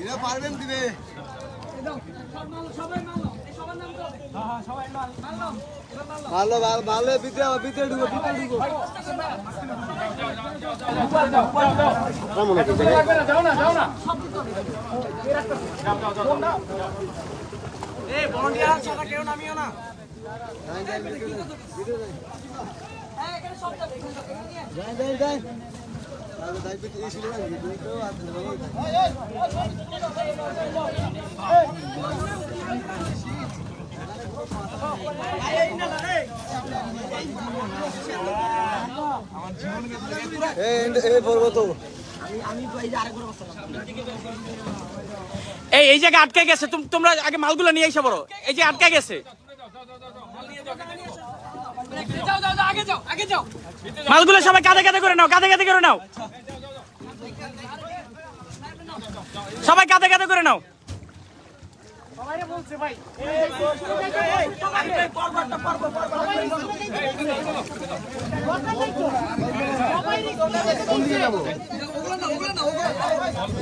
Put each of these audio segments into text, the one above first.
এরা পারবেন দিবে। ভালো ভালো ভালো ভিতরে ভিতরে ঢুকো ভিতরে ঢুকো। যাই যাই যাই। এই এই জায়গায় আটকে গেছে। তুম- তোমরা আগে মালগুলো নিয়ে এসে বড় এই যে আটকে গেছে। মালগুলো সবাই কাঁধে কাঁধে করে নাও কাঁধে কাঁধে করে নাও। সবাই কাঁধে কাঁধে করে নাও।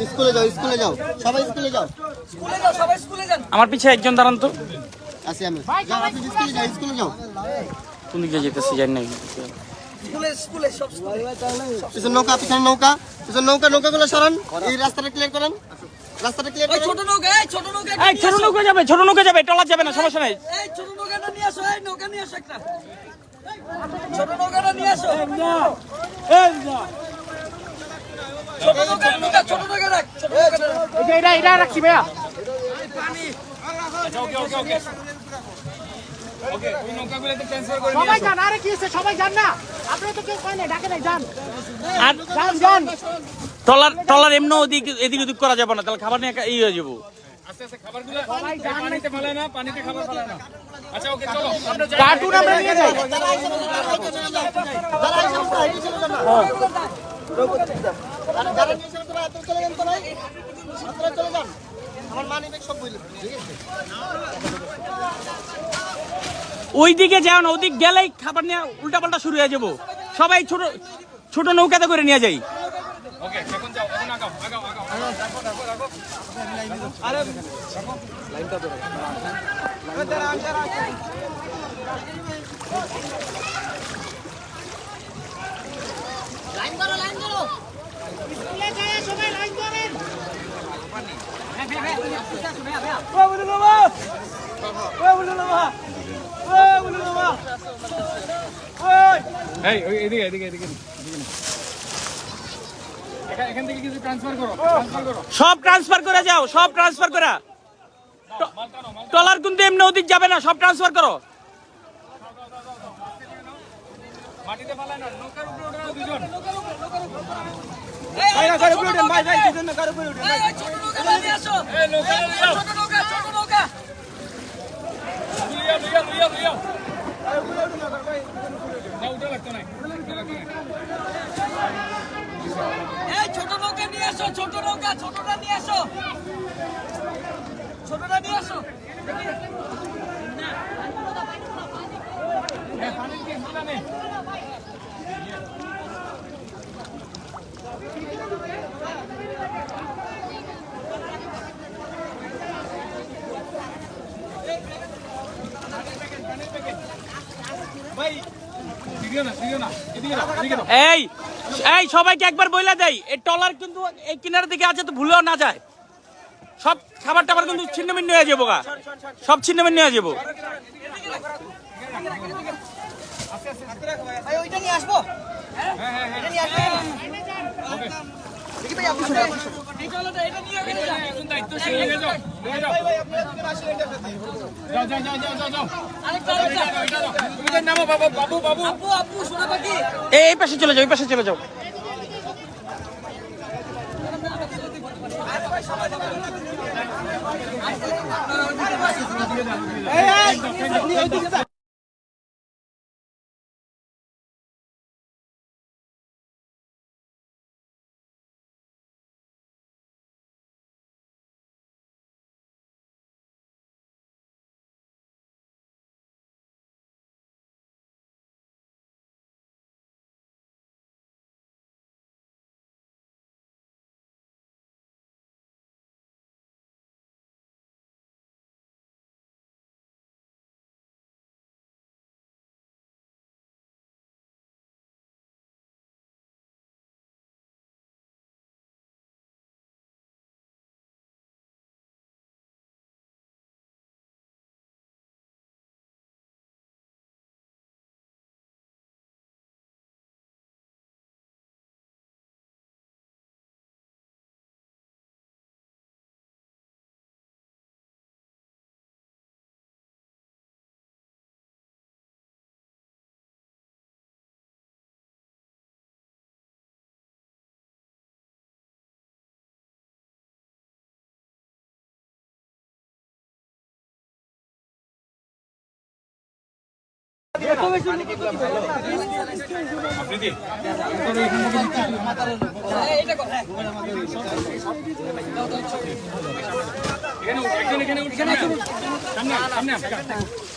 স্কুলে যাও স্কুলে যাও। সবাই স্কুলে যাও। আমার পিছে একজন দাঁড়ান তো। আসি আমি। স্কুলে যাও স্কুলে যাও। কোন দিকে যেতেছি জানি না নৌকা পিছনে নৌকা পিছনে নৌকা নৌকাগুলো সরান। এই রাস্তাটা ক্লিয়ার করেন। রাস্তাটা ক্লিয়ার করেন। ছোট নৌকা ছোট নৌকা এই ছোট নৌকা যাবে ছোট নৌকা যাবে টলার যাবে না সমস্যা নাই। এই ছোট নৌকাটা নিয়ে আসো এই নৌকা নিয়ে আসো একটা। ছোট নৌকাটা নিয়ে আসো। ছোট নৌকা নৌকা ছোট নৌকা রাখ ছোট নৌকাটা এটা এটা রাখছি ভাইয়া। সবাই যান আরে কি হচ্ছে সবাই যান না। আপনারা তো কেউ কয় না ডাকে নাই যান আর যান যান টলার টলার এমনি ওদিক এদিক ওদিক করা যাবে না তাহলে খাবার নিয়ে ই হয়ে যাব। কার্টুন আমরা নিয়ে যাই আমার মানি সব বইলে ঠিক আছে ওই দিকে যাও না ওদিক গেলেই খাবার নিয়ে উল্টা পাল্টা শুরু হয়ে যাব সবাই ছোট ছোট নৌকাতে করে নিয়ে যাই লাইন করেন এই এদিকে এদিকে এদিকে এদিকে। এখান- এখান থেকে কিছু ট্রান্সফার করো সব ট্রান্সফার করে যাও সব ট্রান্সফার করা। টলার কিন্তু এমনি ওদিক যাবে না সব ট্রান্সফার করো। মাটিতে ফালায় না নৌকার উপরে ওঠে ছোট নৌকা। ছোট নৌকা নিয়ে আসো ছোট নৌকা নিয়ে আসো ছোটটা নিয়ে আসো দিদিও না এদিকে না এদিকে না এই এই, সবাইকে একবার বইলা দেই। এই টলার কিন্তু এই কিনারের দিকে আছে তো ভুলেও না যায়। সব খাবার টাবার কিন্তু ছিন্ন ভিন্ন হয়ে যাব গা। সব ছিন্ন ভিন্ন হয়ে যাব। ওইটা নিয়ে আসব? এটা নিয়ে এই পাশে চলে যাও এই পাশে চলে যাও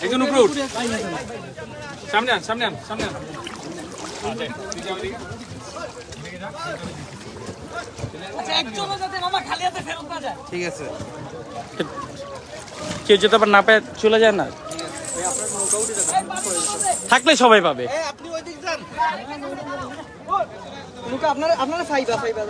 একজন উপরে উঠ সামনে আন সামনে আন সামনে আন না যায় কেউ যদি আবার না পায়, চলে যায় না? থাকলে সবাই পাবে। আপনি আপনারা আপনারা ফাইবা ফাইবা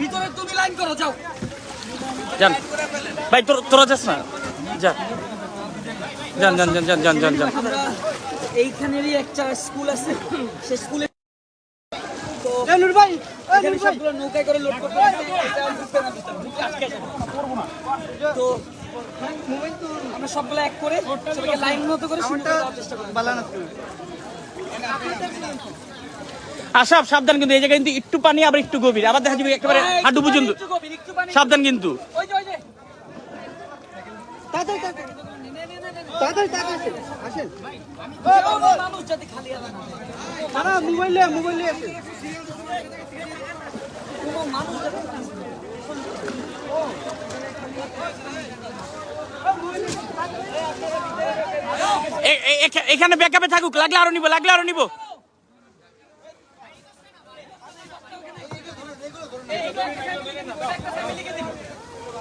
ভিতরে তুমি লাইন করো যাও। যান। ভাই তোর তোরা যাস না। যা যান যান যান যান যান যান যান। এইখানেরই একটা স্কুল আছে। সে স্কুলে নৌকায় করে লোড করতে তো আমরা সবগুলো এক করে লাইন মতো করে শুরু করে দেওয়ার চেষ্টা করব বালানা আসাব সাবধান কিন্তু এই জায়গায় কিন্তু একটু পানি আবার একটু গভীর। আবার দেখা যাবে একেবারে হ্যাঁ, হাঁটু পর্যন্ত। সাবধান কিন্তু। এখানে ব্যাকআপে থাকুক লাগলে আরও নিব লাগলে আরও নিব।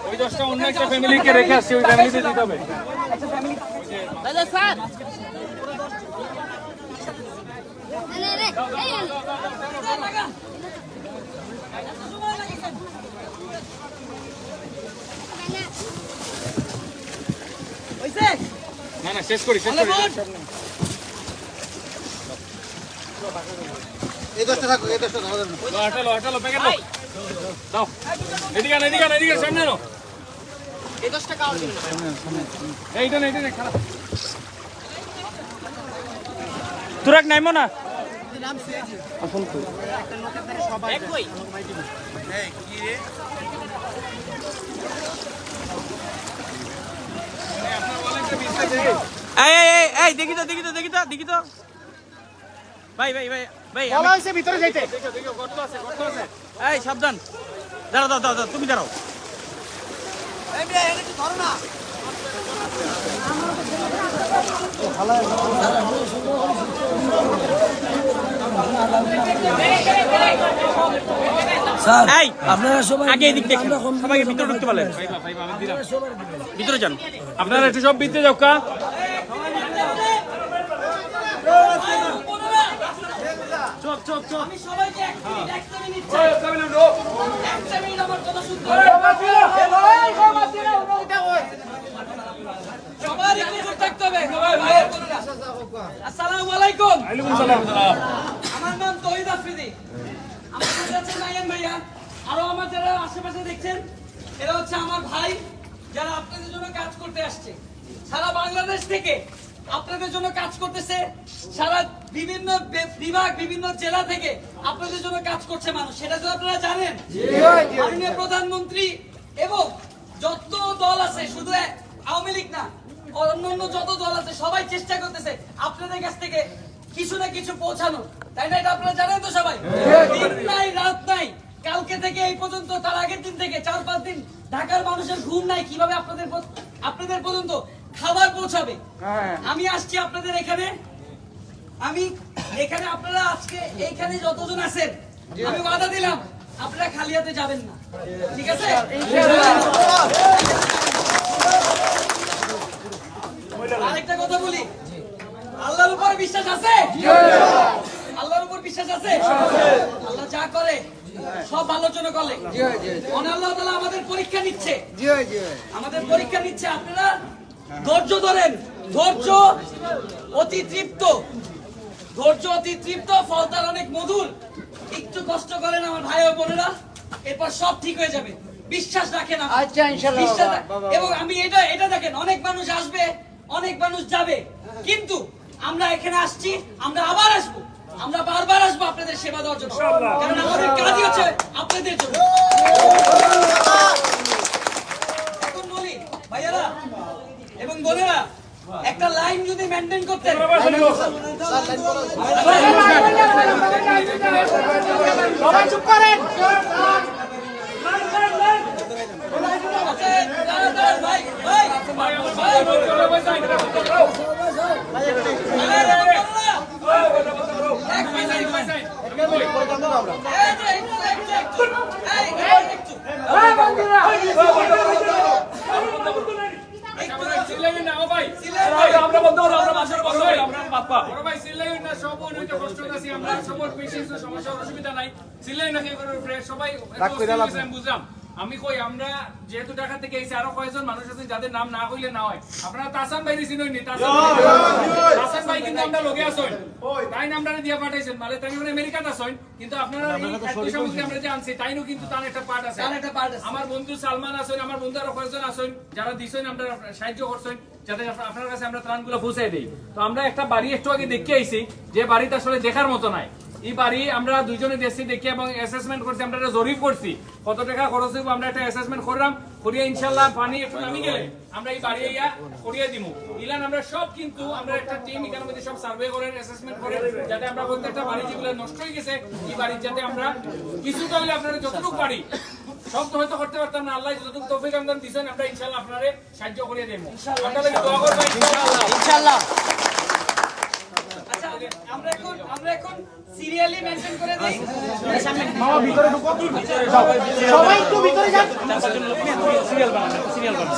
ওই দশটা অন্য একটা ফ্যামিলিকে রেখে আসছি ওই ফ্যামিলিতে দিতে হবে। না না শেষ করি শেষ করি। এই দশটা থাকুক এই দশটা ধরো। লো, হাঁটালো হাঁটালো প্যাকেট দাও। দাও এদিকে সামনে এই এইটা না এইটা না খারাপ তুরাক নাইমো না? এই এই এই এই দেখি তো দেখি তো দেখি তো দেখি তো। ভাই ভাই ভাই বলা হয়েছে ভিতরে যাইতে। এই সাবধান। দাঁড়াও দাঁড়াও দাঁড়াও তুমি দাঁড়াও। এই আপনারা সবাই আগে এদিক দেখুন। সবাইকে ভিতরে ঢুকতে পারলেন ভিতরে যান। আপনারা একটু সব বিতে যাও কা। আমি সবাইকে এক মিনিট একটা মিনিট চাই একটা মিনিট আমার কথা শুনতে হবে। সবার একটু চুপ থাকতে হবে। ভাইয়ের বোনেরা। আসসালামু আলাইকুম। আমার নাম তহিদ আফ্রিদি। আমার সাথে নাইয়ান ভাইয়া আরও আমার যারা আশেপাশে দেখছেন এরা হচ্ছে আমার ভাই যারা আপনাদের জন্য কাজ করতে আসছে। সারা বাংলাদেশ থেকে আপনাদের জন্য কাজ করতেছে। সারা বিভিন্ন বিভাগ বিভিন্ন জেলা থেকে আপনাদের জন্য কাজ করছে মানুষ। সেটা তো আপনারা জানেন। মাননীয় প্রধানমন্ত্রী এবং যত দল আছে শুধু আওয়ামী লীগ না অন্যান্য যত দল আছে সবাই চেষ্টা করতেছে আপনাদের কাছ থেকে কিছু না কিছু পৌঁছানো তাই না এটা আপনারা জানেন তো সবাই? দিন নাই রাত নাই। কালকে থেকে এই পর্যন্ত তার আগের দিন থেকে চার পাঁচ দিন ঢাকার মানুষের ঘুম নাই। কীভাবে আপনাদের আপনাদের পর্যন্ত খাবার পৌঁছাবে? আমি আসছি আপনাদের এখানে। আমি এখানে আপনারা আজকে এইখানে যতজন আছেন আমি বাধা দিলাম আপনারা খালি হাতে যাবেন না। ঠিক আছে? আরেকটা কথা বলি। আল্লাহর উপর বিশ্বাস আছে? আল্লাহর উপর বিশ্বাস আছে? আল্লাহ যা করে সব জন্য করে। মনে আল্লাহ তাআলা আমাদের পরীক্ষা নিচ্ছে। আমাদের পরীক্ষা নিচ্ছে আপনারা। ধৈর্য ধরেন। ধৈর্য অতি তৃপ্ত। ধৈর্য অতি তৃপ্ত ফল তার অনেক মধুর। একটু কষ্ট করেন আমার ভাই ও বোনেরা এরপর সব ঠিক হয়ে যাবে। বিশ্বাস রাখেন আচ্ছা, এবং আমি এটা এটা দেখেন অনেক মানুষ আসবে অনেক মানুষ যাবে। কিন্তু আমরা এখানে আসছি আমরা আবার আসব। আমরা বারবার আসব আপনাদের সেবা দেওয়ার জন্য। কারণ আমাদের কাজই হচ্ছে আপনাদের জন্য। এখন বলি ভাইয়ারা এবং বোনেরা একটা লাইন যদি মেনটেন করতে সবাই চুপ করেন। ভাই, ভাই, ভাই, এক মিনিট, এক মিনিট। এই যে, একটু, একটু, একটু। এই, এই, একটু। চিল্লাইবেন না, ও ভাই। সিলেট ভাই। আমরা বন্ধ করো, আমরা বাসার বন্ধ করি, আমরা বাপ্পা। ওরা ভাই কষ্ট আছি, আমরা অসুবিধা নাই। সবাই বুঝলাম। আমি কই আমরা যেহেতু ঢাকা থেকে এসে আরও কয়েকজন মানুষ আছেন যাদের নাম না হইলে না হয়। আপনারা তাসান ভাই চিনুন নি তাসান ভাই। তাসান ভাই কিন্তু আমরা লগে আসুন তাই না আমরা দিয়া পাঠাইছেন? মানে তাই আমরা আমেরিকাত আসুন কিন্তু আপনারা এই খাদ্য সামগ্রী আমরা যে আনছি তাইনও কিন্তু তার একটা পার্ট আছে। তার একটা part আছে। আমার বন্ধু সালমান আছেন আমার বন্ধু আরও কয়েকজন আছেন যারা দিছেন আমরা সাহায্য করছেন যাতে আপ- আপনার কাছে আমরা ত্রাণগুলো পৌঁছাই দিই। তো আমরা একটা বাড়ি একটু আগে দেখে আইছি যে বাড়িটা আসলে দেখার মতো নাই। এই বাড়ি আমরা দুইজনে দেখছি দেখি এবং অ্যাসেসমেন্ট করছি আমরা একটা জরিপ করছি। কত টাকা খরচ হইব আমরা একটা অ্যাসেসমেন্ট করলাম করিয়া ইনশাল্লাহ পানি একটু নামি গেলে আমরা এই বাড়ি ইয়া করিয়া দিব ইলান আমরা সব কিন্তু আমরা একটা টিম এখানে মধ্যে সব সার্ভে করেন অ্যাসেসমেন্ট করেন যাতে আমরা প্রত্যেকটা বাড়ি যেগুলো নষ্ট হয়ে গেছে এই বাড়ির যাতে আমরা কিছুটা হলে আপনারা যতটুকু পারি সব তো হয়তো করতে পারতাম না আল্লাহ যতটুকু তৌফিক আমদান দিছেন আমরা ইনশাআল্লাহ আপনারে সাহায্য করে দেব আপনাদের দোয়া করবেন ইনশাআল্লাহ ইনশাআল্লাহ আচ্ছা আমরা এখন আমরা এখন সিরিয়ালি মেনশন করে দিই। সবাই একটু ভিতরে যান সিরিয়াল বানানো সিরিয়াল বানানো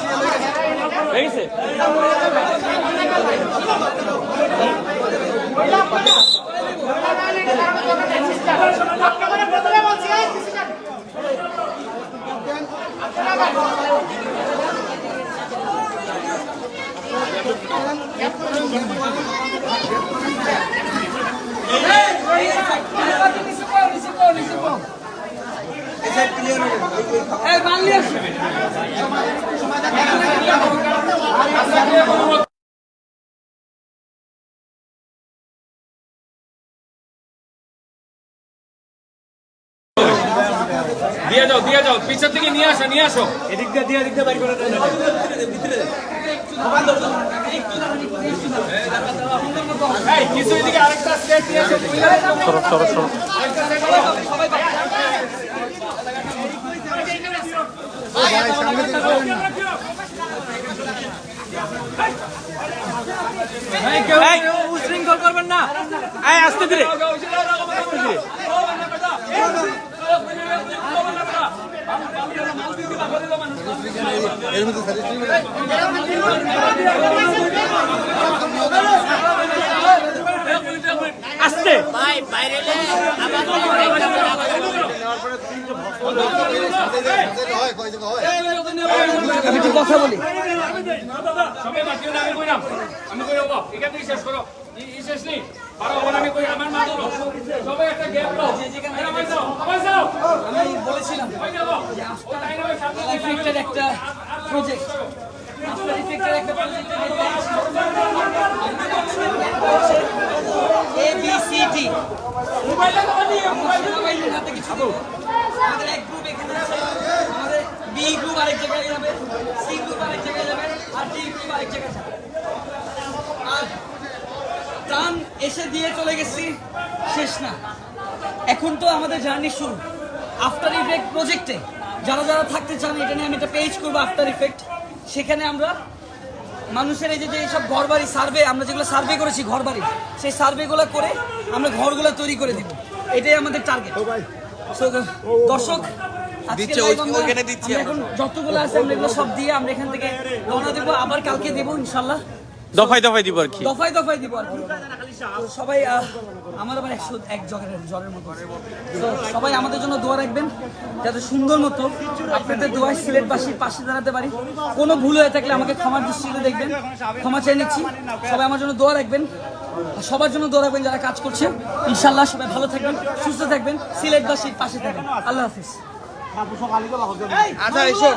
ঠিক আছে আপনারা প্রথমে বলছি এই এই বাংলি যাও দিয়ে পিছের থেকে নিয়ে আসো নিয়ে আসো। এই, কিছু এদিকে আরেকটা স্টেপ নিয়ে আসো আরেকটা set করো। এই উশৃঙ্খল করবেন না। এই আস্তে ধীরে। আস্তে আমি আমি কই হব এখান থেকে শেষ করো শেষ নেই আমি বলেছিলাম সামনে থেকে ইফেক্টের একটা প্রজেক্ট আফটার ইফেক্টের একটা project A B C D মোবাইলটা তো নিয়ে মোবাইল হাতে কিছু আমাদের এক গ্রুপ এখানে আছে আমাদের বি গ্রুপ আরেক জায়গায় যাবে সি গ্রুপ আরেক জায়গায় যাবে আর ডি গ্রুপ আরেক জায়গায় যাবে আর টান এসে দিয়ে চলে গেছি শেষ না। এখন তো আমাদের জার্নি শুরু। আফটার ইফেক্ট প্রজেক্টে যারা যারা থাকতে চান এটা নিয়ে আমি একটা পেজ করব আফটার ইফেক্ট সেখানে আমরা মানুষের এই যে যে সব ঘর বাড়ি সার্ভে আমরা যেগুলো সার্ভে করেছি ঘর বাড়ি সেই সার্ভেগুলো করে আমরা ঘরগুলো তৈরি করে দিব। এটাই আমাদের টার্গেট দর্শক এখন যতগুলো আছে আমরা এগুলো সব দিয়ে আমরা এখান থেকে রওনা দেবো আবার কালকে দেবো ইনশাল্লাহ। দফায় দফায় দিব আর কি। দফায় দফায় দিব আর কি। সবাই আমার আবার একশো এক জগের জ্বরের মতো। তো সবাই আমাদের জন্য দোয়া রাখবেন যাতে সুন্দর মতো আপনাদের দোয়ায় সিলেটবাসীর পাশে দাঁড়াতে পারি। কোনো ভুল হয়ে থাকলে আমাকে ক্ষমার দৃষ্টিতে দেখবেন। ক্ষমা চেয়ে নিচ্ছি। সবাই আমার জন্য দোয়া রাখবেন। সবার জন্য দোয়া রাখবেন যারা কাজ করছে। ইনশাল্লাহ সবাই ভালো থাকবেন সুস্থ থাকবেন সিলেটবাসীর পাশে থাকবেন। আল্লাহ হাফিজ। আচ্ছা এসো।